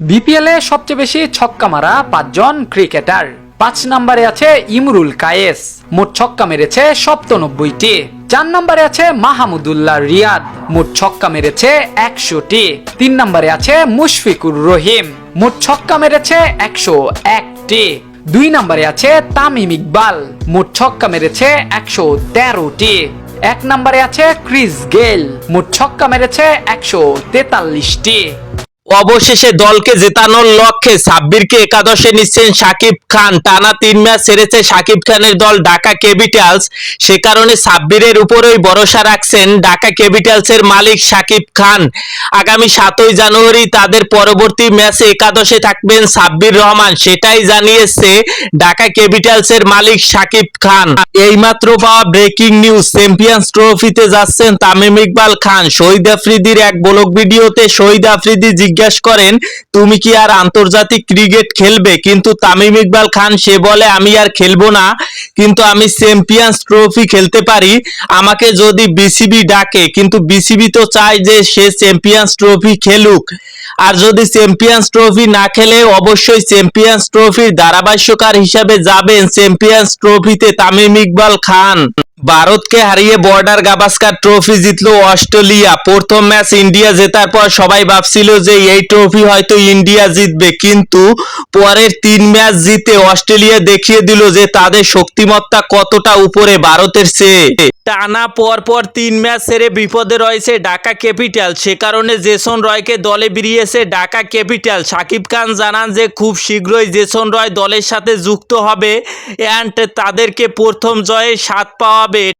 বিপিএলে সবচেয়ে বেশি ছক্কা মারা পাঁচজন ক্রিকেটার। পাঁচ নম্বরে আছে ইমরুল কায়েস। মোট ছক্কা মেরেছে সপ্তানব্বইটি। চার নম্বরে আছে মাহমুদুল্লাহ রিয়াদ। মোট ছক্কা মেরেছে একশোটি। তিন নম্বরে আছে মুশফিকুর রহিম। মোট ছক্কা মেরেছে একশো একটি। দুই নম্বরে আছে তামিম ইকবাল। মোট ছক্কা মেরেছে একশো তেরোটি। এক নম্বরে আছে ক্রিস গেল মোট ছক্কা মেরেছে একশো তেতাল্লিশটি। অবশেষে দলকে জেতানোর লক্ষ্যে সাব্বিরকে একাদশে নিচ্ছেন সাকিব খান। টানা তিন ম্যাচ সেরেছে সাকিব খানের দল ঢাকা ক্যাপিটালস। সে কারণে সাব্বিরের উপরেই ভরসা রাখছেন ঢাকা ক্যাপিটালসের মালিক সাকিব খান। আগামী সাতই জানুয়ারি তাদের পরবর্তী ম্যাচে একাদশে থাকবেন সাব্বির রহমান। সেটাই জানিয়েছে ঢাকা ক্যাপিটালসের মালিক সাকিব খান। এইমাত্র পাওয়া ব্রেকিং নিউজ, চ্যাম্পিয়ন্স ট্রফিতে যাচ্ছেন তামিম ইকবাল খান। শহীদ আফ্রিদির এক ব্লগ ভিডিওতে শহীদ আফ্রিদি জিজ্ঞাসা করেন, তুমি কি আর আন্তর্জাতিক ক্রিকেট খেলবে? কিন্তু তামিম ইকবাল খান, সে বলে, আমি আর খেলব না, কিন্তু আমি চ্যাম্পিয়ন্স ট্রফি খেলতে পারি। আমাকে যদি বিসিবি ডাকে, কিন্তু বিসিবি তো চায় যে সে চ্যাম্পিয়ন্স ট্রফি খেলুক। আর যদি চ্যাম্পিয়ন্স ট্রফি না খেলে, অবশ্যই চ্যাম্পিয়ন্স ট্রফির ধারাভাষ্যকার হিসাবে যাবেন চ্যাম্পিয়ন্স ট্রফিতে তামিম ইকবাল খান। ভারতকে হারিয়ে বর্ডার গাভাস্কার ট্রফি জিতলো অস্ট্রেলিয়া। প্রথম ম্যাচ ইন্ডিয়া জেতার পর সবাই ভাবছিল যে এই ট্রফি হয়তো ইন্ডিয়া জিতবে। কিন্তু পরের তিন ম্যাচ জিতে অস্ট্রেলিয়া দেখিয়ে দিল যে তাদের শক্তিমত্তা কতটা উপরে ভারতের চেয়ে। টানা পর পর তিন ম্যাচ সেরে বিপদে রয়েছে ঢাকা ক্যাপিটাল সে কারণে জেসন রয়কে দলে বেরিয়েছে ঢাকা ক্যাপিটাল সাকিব খান জানান যে খুব শীঘ্রই জেসন রয় দলের সাথে যুক্ত হবে। অ্যান্ড তাদেরকে প্রথম জয়ে স্বাদ হবে